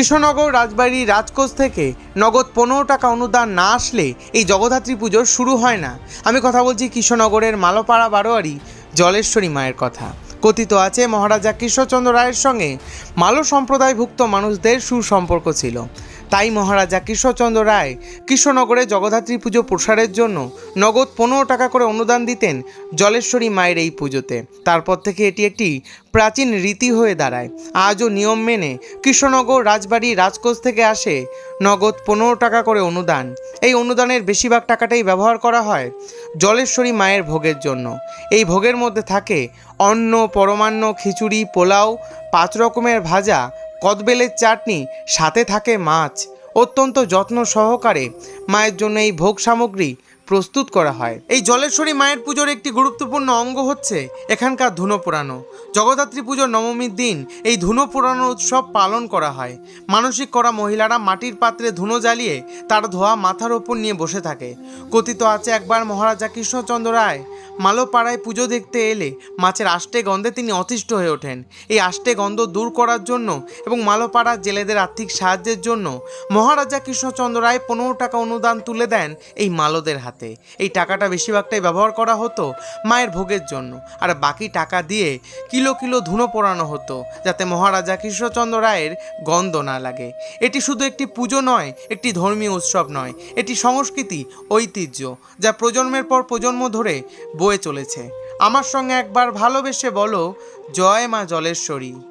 কৃষ্ণনগর রাজবাড়ি রাজকোষ থেকে নগদ পনেরো টাকা অনুদান না আসলে এই জগদ্ধাত্রী পুজোর শুরু হয় না। আমি কথা বলছি কৃষ্ণনগরের মালোপাড়া বারোয়ারি জলেশ্বরী মায়ের কথা। কথিত আছে মহারাজা কৃষ্ণচন্দ্র রায়ের সঙ্গে মালো সম্প্রদায়ভুক্ত মানুষদের সুসম্পর্ক ছিল। তাই মহারাজা কৃষ্ণচন্দ্র রায় কৃষ্ণনগরে জগদ্ধাত্রী পুজো প্রসারের জন্য নগদ পনেরো টাকা করে অনুদান দিতেন জলেশ্বরী মায়ের এই পুজোতে। তারপর থেকে এটি একটি প্রাচীন রীতি হয়ে দাঁড়ায়। আজও নিয়ম মেনে কৃষ্ণনগর রাজবাড়ি রাজকোষ থেকে আসে নগদ পনেরো টাকা করে অনুদান। এই অনুদানের বেশিরভাগ টাকাটাই ব্যবহার করা হয় জলেশ্বরী মায়ের ভোগের জন্য। এই ভোগের মধ্যে থাকে অন্ন, পরমান্ন, খিচুড়ি, পোলাও, পাঁচ রকমের ভাজা কদবেলের চাটনি সাথে থাকে মাছ। অত্যন্ত যত্ন সহকারে মায়ের জন্য এই ভোগ সামগ্রী প্রস্তুত করা হয়। এই জলেশ্বরী মায়ের পুজোর একটি গুরুত্বপূর্ণ অঙ্গ হচ্ছে এখানকার ধুনো পোড়ানো। জগদ্ধাত্রী পুজোর নবমীর দিন এই ধুনো পোড়ানো উৎসব পালন করা হয়। মানসিক করা মহিলারা মাটির পাত্রে ধুনো জ্বালিয়ে তার ধোয়া মাথার ওপর নিয়ে বসে থাকে। কথিত আছে, একবার মহারাজা কৃষ্ণচন্দ্র রায় মালোপাড়ায় পুজো দেখতে এলে মাছের আষ্টে গন্ধে তিনি অতিষ্ঠ হয়ে ওঠেন। এই আষ্টে গন্ধ দূর করার জন্য এবং মালোপাড়ার জেলেদের আর্থিক সাহায্যের জন্য মহারাজা কৃষ্ণচন্দ্র রায় পনেরো টাকা অনুদান তুলে দেন এই মালোদের হাতে। এই টাকাটা বেশিরভাগটাই ব্যবহার করা হতো মায়ের ভোগের জন্য। আর বাকি টাকা দিয়ে কিলো কিলো ধুনো পোড়ানো হতো, যাতে মহারাজা কৃষ্ণচন্দ্র রায়ের গন্ধ না লাগে। এটি শুধু একটি পুজো নয়, একটি ধর্মীয় উৎসব নয়, এটি সংস্কৃতি, ঐতিহ্য, যা প্রজন্মের পর প্রজন্ম ধরে বয়ে চলেছে। আমার সঙ্গে একবার ভালোবেসে বলো, জয় মা জলেশ্বরী।